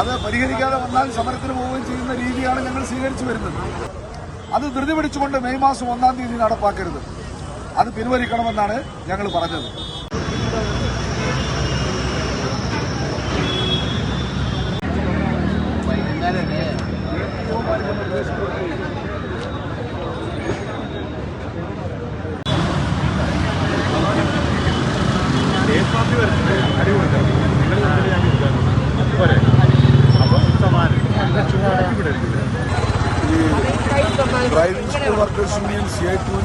അത് പരിഹരിക്കാതെ വന്നാൽ സമരത്തിന് പോവുകയും ചെയ്യുന്ന രീതിയാണ് ഞങ്ങൾ സ്വീകരിച്ചു വരുന്നത്. അത് ധൃതി പിടിച്ചുകൊണ്ട് മെയ് മാസം ഒന്നാം തീയതി നടപ്പാക്കരുത്. അത് പിൻവലിക്കണമെന്നാണ് ഞങ്ങൾ പറഞ്ഞത്.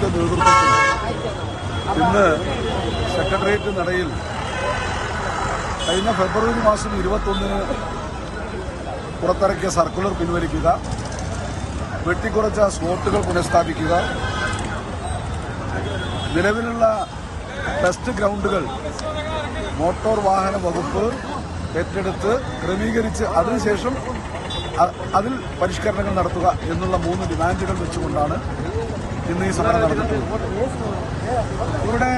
നേതൃത്വത്തിൽ ഇന്ന് സെക്രട്ടേറിയറ്റ് നടയിൽ കഴിഞ്ഞ ഫെബ്രുവരി മാസം ഇരുപത്തൊന്നിന് പുറത്തിറക്കിയ സർക്കുലർ പിൻവലിക്കുക വെട്ടിക്കുറച്ച സ്ലോട്ടുകൾ പുനഃസ്ഥാപിക്കുക നിലവിലുള്ള ടെസ്റ്റ് ഗ്രൗണ്ടുകൾ മോട്ടോർ വാഹന വകുപ്പ് ഏറ്റെടുത്ത് ക്രമീകരിച്ച് അതിനുശേഷം അതിൽ പരിഷ്കരണങ്ങൾ നടത്തുക എന്നുള്ള മൂന്ന് ഡിമാൻഡുകൾ വെച്ചുകൊണ്ടാണ് ഇന്ന് ഈ സമരം നടന്നിട്ടുള്ളത് ഇവിടെ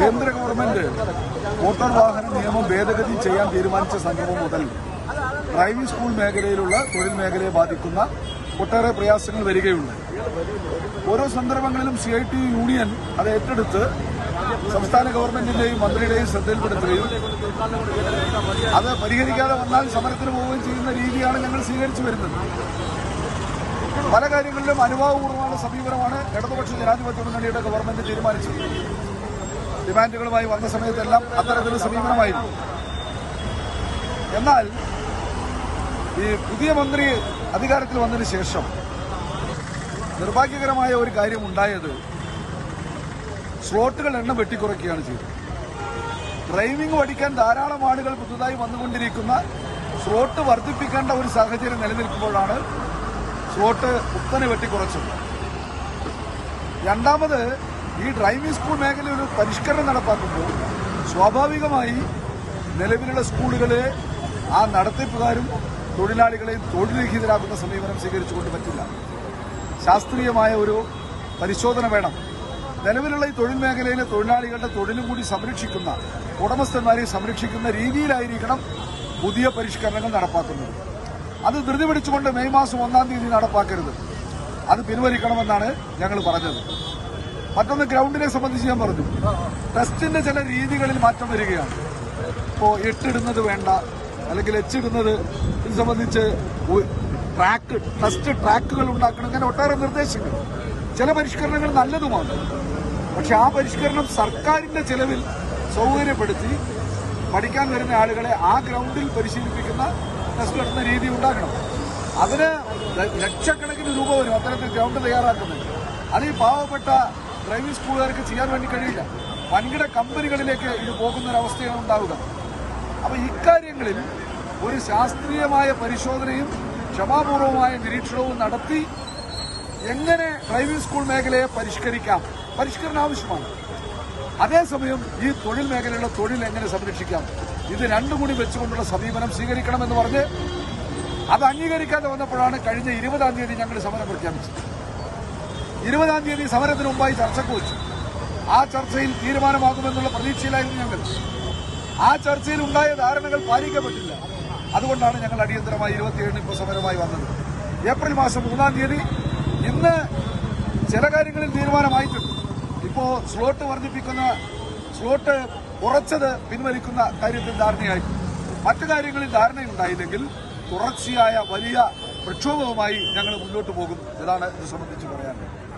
കേന്ദ്ര ഗവൺമെന്റ് മോട്ടോർ വാഹന നിയമം ഭേദഗതി ചെയ്യാൻ തീരുമാനിച്ച സംഭവം മുതൽ ഡ്രൈവിംഗ് സ്കൂൾ മേഖലയിലുള്ള തൊഴിൽ മേഖലയെ ബാധിക്കുന്ന ഒട്ടേറെ പ്രയാസങ്ങൾ വരികയുണ്ട്. ഓരോ സന്ദർഭങ്ങളിലും സി യൂണിയൻ അത് ഏറ്റെടുത്ത് സംസ്ഥാന ഗവൺമെന്റിന്റെയും മന്ത്രിയുടെയും ശ്രദ്ധയിൽപ്പെടുത്തുകയും അത് പരിഹരിക്കാതെ വന്നാൽ സമരത്തിന് പോവുകയും ചെയ്യുന്ന രീതിയാണ് ഞങ്ങൾ സ്വീകരിച്ചു വരുന്നത്. പല കാര്യങ്ങളിലും അനുഭാവപൂർവമായ സമീപനമാണ് ഇടതുപക്ഷ ജനാധിപത്യ മുന്നണിയുടെ ഗവൺമെന്റ് തീരുമാനിച്ചത്. ഡിമാൻഡുകളുമായി വന്ന സമയത്തെല്ലാം അത്തരത്തിൽ സമീപനമായിരുന്നു. എന്നാൽ ഈ പുതിയ മന്ത്രി അധികാരത്തിൽ വന്നതിന് ശേഷം നിർഭാഗ്യകരമായ ഒരു കാര്യം ഉണ്ടായത് സ്ലോട്ടുകൾ എണ്ണം വെട്ടിക്കുറയ്ക്കുകയാണ് ചെയ്തത്. ഡ്രൈവിംഗ് പഠിക്കാൻ ധാരാളം ആളുകൾ പുതുതായി വന്നുകൊണ്ടിരിക്കുന്ന സ്ലോട്ട് വർദ്ധിപ്പിക്കേണ്ട ഒരു സാഹചര്യം നിലനിൽക്കുമ്പോഴാണ് സ്ലോട്ട് കുത്തനെ വെട്ടിക്കുറച്ചത്. രണ്ടാമത് ഈ ഡ്രൈവിംഗ് സ്കൂൾ മേഖലയിൽ ഒരു പരിഷ്കരണം നടപ്പാക്കുമ്പോൾ സ്വാഭാവികമായി നിലവിലുള്ള സ്കൂളുകളെ ആ നടത്തിപ്പുകാരും തൊഴിലാളികളെയും തൊഴിൽരഹിതരാക്കുന്ന സമീപനം സ്വീകരിച്ചുകൊണ്ട് പറ്റില്ല. ശാസ്ത്രീയമായ ഒരു പരിശോധന വേണം. നിലവിലുള്ള ഈ തൊഴിൽ മേഖലയിലെ തൊഴിലാളികളുടെ തൊഴിലും കൂടി സംരക്ഷിക്കുന്ന ഉടമസ്ഥന്മാരെ സംരക്ഷിക്കുന്ന രീതിയിലായിരിക്കണം പുതിയ പരിഷ്കരണങ്ങൾ നടപ്പാക്കുന്നത്. അത് ധൃതി പിടിച്ചുകൊണ്ട് മെയ് മാസം ഒന്നാം തീയതി നടപ്പാക്കരുത്. അത് പിൻവലിക്കണമെന്നാണ് ഞങ്ങൾ പറഞ്ഞത്. മറ്റൊന്ന് ഗ്രൗണ്ടിനെ സംബന്ധിച്ച് ഞാൻ പറഞ്ഞു. ടെസ്റ്റിന്റെ ചില രീതികളിൽ മാറ്റം വരികയാണ്. ഇപ്പോൾ എട്ടിടുന്നത് വേണ്ട അല്ലെങ്കിൽ എച്ചിടുന്നത് ഇത് സംബന്ധിച്ച് ട്രാക്ക് ടെസ്റ്റ് ട്രാക്കുകൾ ഉണ്ടാക്കണം ഇങ്ങനെ ഒട്ടേറെ നിർദ്ദേശങ്ങൾ. ചില പരിഷ്കരണങ്ങൾ നല്ലതുമാണ്. പക്ഷെ ആ പരിഷ്കരണം സർക്കാരിന്റെ ചെലവിൽ സൗകര്യപ്പെടുത്തി പഠിക്കാൻ വരുന്ന ആളുകളെ ആ ഗ്രൗണ്ടിൽ പരിശീലിപ്പിക്കുന്ന ടെസ്റ്റ് നടത്തുന്ന രീതി ഉണ്ടാക്കണം അതിന് ലക്ഷക്കണക്കിന് രൂപ വരും അത്തരത്തിൽ ഗ്രൗണ്ട് തയ്യാറാക്കുന്നത്. അത് ഈ പാവപ്പെട്ട ഡ്രൈവിംഗ് സ്കൂളുകാർക്ക് ചെയ്യാൻ വേണ്ടി കഴിയില്ല. വൻകിട കമ്പനികളിലേക്ക് ഇത് പോകുന്ന ഒരവസ്ഥയാണ് ഉണ്ടാവുക. അപ്പൊ ഇക്കാര്യങ്ങളിൽ ഒരു ശാസ്ത്രീയമായ പരിശോധനയും ക്ഷമാപൂർവമായ നിരീക്ഷണവും നടത്തി എങ്ങനെ ഡ്രൈവിംഗ് സ്കൂൾ മേഖലയെ പരിഷ്കരിക്കാം? പരിഷ്കരണം ആവശ്യമാണ്. അതേസമയം ഈ തൊഴിൽ മേഖലയുടെ തൊഴിൽ എങ്ങനെ സംരക്ഷിക്കാം? ഇത് രണ്ടും കൂടി വെച്ചുകൊണ്ടുള്ള സമീപനം സ്വീകരിക്കണമെന്ന് പറഞ്ഞ് അത് അംഗീകരിക്കാതെ വന്നപ്പോഴാണ് കഴിഞ്ഞ ഇരുപതാം തീയതി ഞങ്ങൾ സമരം പ്രഖ്യാപിച്ചത്. ഇരുപതാം തീയതി സമരത്തിന് മുമ്പായി ചർച്ചക്ക് വെച്ചു. ആ ചർച്ചയിൽ തീരുമാനമാകുമെന്നുള്ള പ്രതീക്ഷയിലായിരുന്നു ഞങ്ങൾ. ആ ചർച്ചയിൽ ഉണ്ടായ ധാരണകൾ പാലിക്കപ്പെട്ടില്ല. അതുകൊണ്ടാണ് ഞങ്ങൾ അടിയന്തരമായി ഇരുപത്തിയേഴിന് ഇപ്പോൾ സമരമായി വന്നത്. ഏപ്രിൽ മാസം മൂന്നാം തീയതി ഇന്ന് ചില കാര്യങ്ങളിൽ തീരുമാനമായിട്ടുണ്ട്. ഇപ്പോ സ്ലോട്ട് വർദ്ധിപ്പിക്കുന്ന സ്ലോട്ട് കുറച്ചത് പിൻവലിക്കുന്ന കാര്യത്തിൽ ധാരണയായി. മറ്റു കാര്യങ്ങളിൽ ധാരണയുണ്ടായില്ലെങ്കിൽ തുടർച്ചയായ വലിയ പ്രക്ഷോഭവുമായി ഞങ്ങൾ മുന്നോട്ട് പോകും. ഇതാണ് ഇത് സംബന്ധിച്ച് പറയാനുള്ളത്.